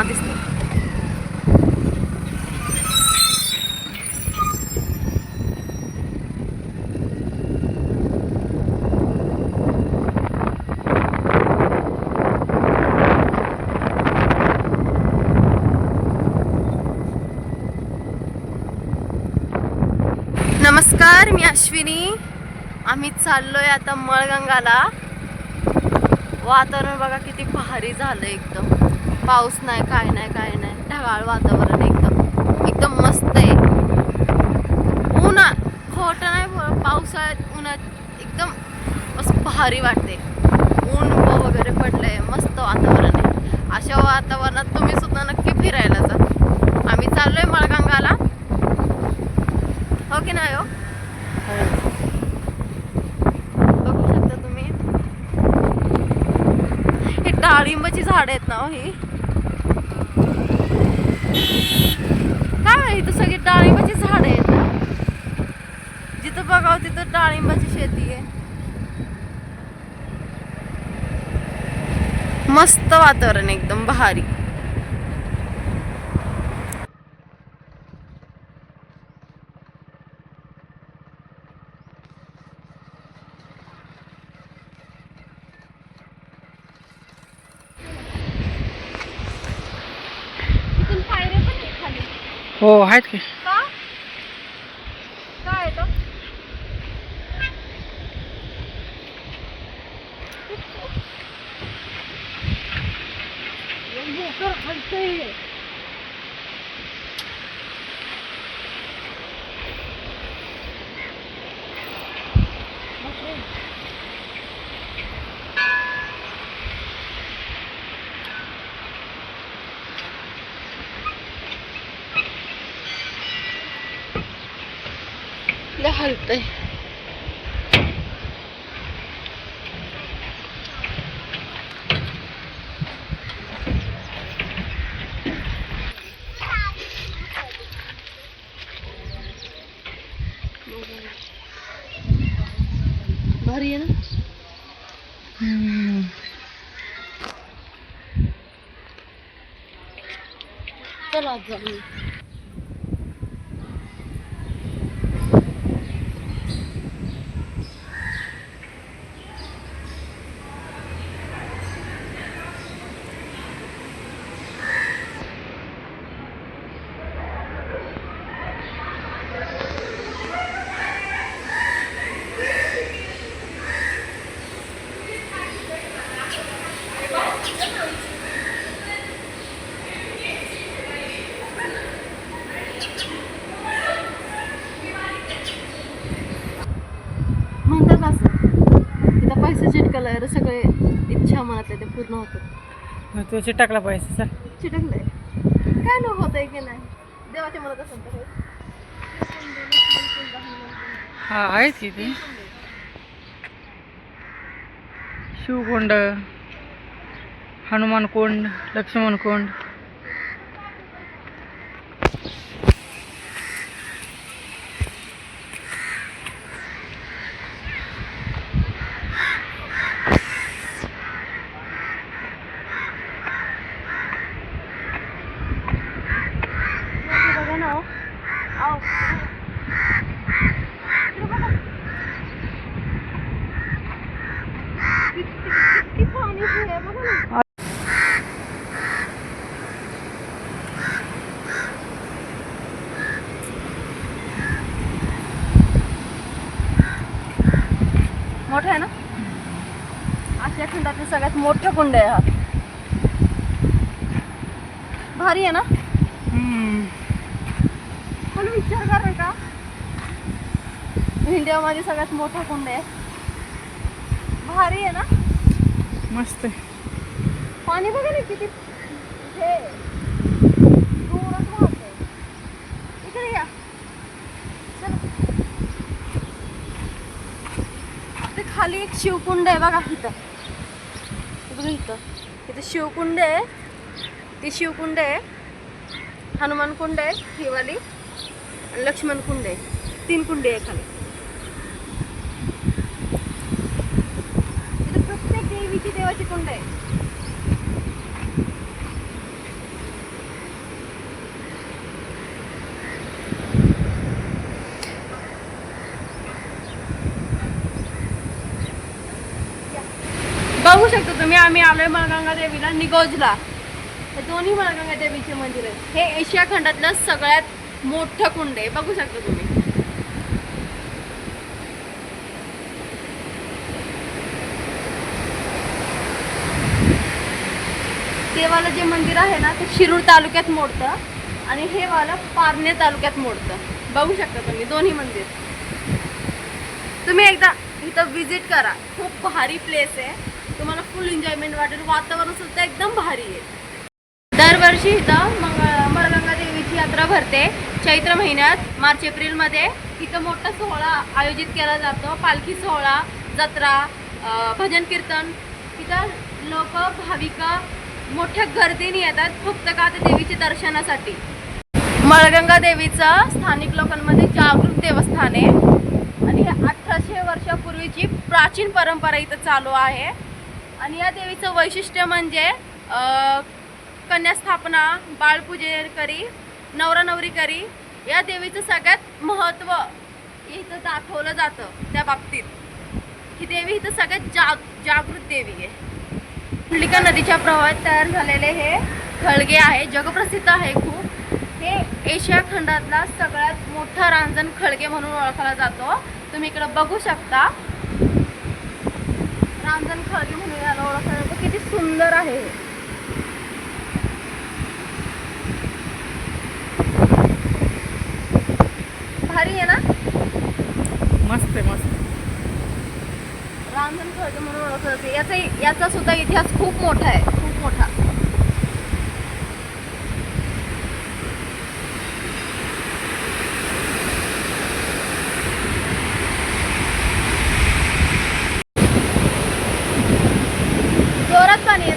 हा दिसतो नमस्कार मी अश्विनी. आम्ही चाललोय आता मळगंगाला. वातावरण बघा किती भारी झालं एकदम. पाऊस नाही काय नाही काय नाही. ढगाळ वातावरण एकदम. एकदम मस्त आहे. उन्हात खोटं नाही पावसाळ्यात उन्हात एकदम मस्त भारी वाटते. ऊन वगैरे पडलंय मस्त वातावरण आहे. अशा वातावरणात तुम्ही सुद्धा नक्की फिरायला जा. आम्ही चाललोय मळगंगाला. हो की नाही हो. बघू शकता तुम्ही. हे डाळिंबाची झाड आहेत ना हो ही? काय इथं सगळी डाळिंबाची झाड आहेत जिथं बघावं तिथं डाळिंबाची शेती आहे. मस्त वातावरण एकदम भारी इथून पायऱ्या पण आहे खाली हो आहेत की का काय आहे तो लय हलतंय भारी आहे ना चला आज जाऊ म्हणतात असं तिथं चिटकलं सगळे इच्छा मनातले ते पूर्ण होतात. तू टाकला पाहिजे सर. चिटकलंय. काय न होत आहे की नाही? देवाच्या मनात तर होईल. हा आहेत की ते? शिवकोंड हनुमान कोंड लक्ष्मण कोंड इकडे बघा ना हो. आओ. इकडे बघा. किती- किती पाणी आहे बघा ना. मोठा आहे ना? आशिया खंडातील सगळ्यात मोठं कुंड आहे हा. भारी आहे ना हम्म. पण विचार करा का इंडियामध्ये सगळ्यात मोठा कुंड आहे. भारी आहे ना? मस्त आहे. पाणी बघा ना किती हे. इकडे या. चला. ते खाली एक शिवकुंड आहे बघा इथं. बघा इथं. इथं शिवकुंड आहे. ती शिवकुंड आहे. हनुमान कुंड आहे ही वाली आणि लक्ष्मण कुंड आहे. तीन कुंडे आहे खाली. बघू शकता तुम्ही आम्ही आलोय मळगंगा देवीला निगोजला. हे दोन्ही मळगंगा देवीचे मंदिर आहेत. हे एशिया खंडातलं सगळ्यात मोठं कुंड आहे. बघू शकता तुम्ही. ते वालं जे मंदिर आहे ना ते शिरूर तालुक्यात मोडतं आणि हे वालं पारणे तालुक्यात मोडतं. बघू शकता तुम्ही दोन्ही मंदिर. तुम्ही एकदा इथं विजिट करा. खूप भारी प्लेस आहे. तुम्हाला फुल एन्जॉयमेंट वाटेल. वातावरण सुद्धा एकदम भारी आहे. दरवर्षी इथं मंगळ मरगंगा देवीची यात्रा भरते. चैत्र महिन्यात मार्च एप्रिलमध्ये. इथं मोठा सोहळा आयोजित केला जातो. पालखी सोहळा जत्रा भजन कीर्तन. इथं लोक भाविका मोठ्या गर्दीने येतात फक्त का देवीच्या दर्शनासाठी. मळगंगा देवीचं स्थानिक लोकांमध्ये जागृत देवस्थान आहे. आणि हे अठराशे वर्षापूर्वीची प्राचीन परंपरा इथं चालू आहे. आणि या देवीचं वैशिष्ट्य म्हणजे अं, कन्यास्थापना बाळपूजेकरी नवरा नवरी करी या देवीचं सगळ्यात महत्त्व इथं दाखवलं जातं त्या बाबतीत. ही देवी इथं सगळ्यात जाग जागृत देवी आहे. कुंडलिका नदीच्या प्रवाहात तयार झालेले हे खळगे आहे. जगप्रसिद्ध आहे खूप. हे एशिया खंडातला सगळ्यात मोठा रांजण खळगे म्हणून ओळखला जातो. तुम्ही इकडं बघू शकता. रांजण खळगे म्हणून याला ओळखलं जातं. किती सुंदर आहे हे. भारी आहे ना? याचा याचा सुद्धा इतिहास खूप मोठा आहे खूप मोठा. जोरात पाणी